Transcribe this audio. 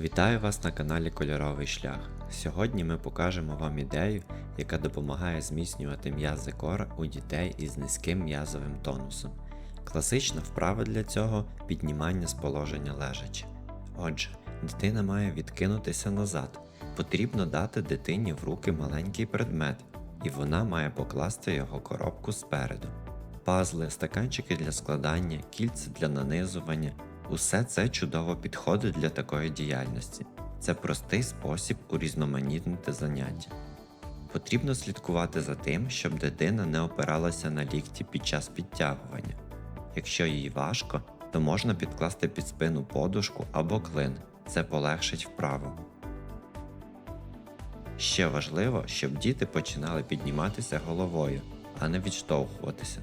Вітаю вас на каналі Кольоровий Шлях. Сьогодні ми покажемо вам ідею, яка допомагає зміцнювати м'язи кора у дітей із низьким м'язовим тонусом. Класична вправа для цього піднімання з положення лежачи. Отже, дитина має відкинутися назад. Потрібно дати дитині в руки маленький предмет, і вона має покласти його коробку спереду. Пазли, стаканчики для складання, кільця для нанизування усе це чудово підходить для такої діяльності. Це простий спосіб урізноманітнити заняття. Потрібно слідкувати за тим, щоб дитина не опиралася на лікті під час підтягування. Якщо їй важко, то можна підкласти під спину подушку або клин. Це полегшить вправу. Ще важливо, щоб діти починали підніматися головою, а не відштовхуватися.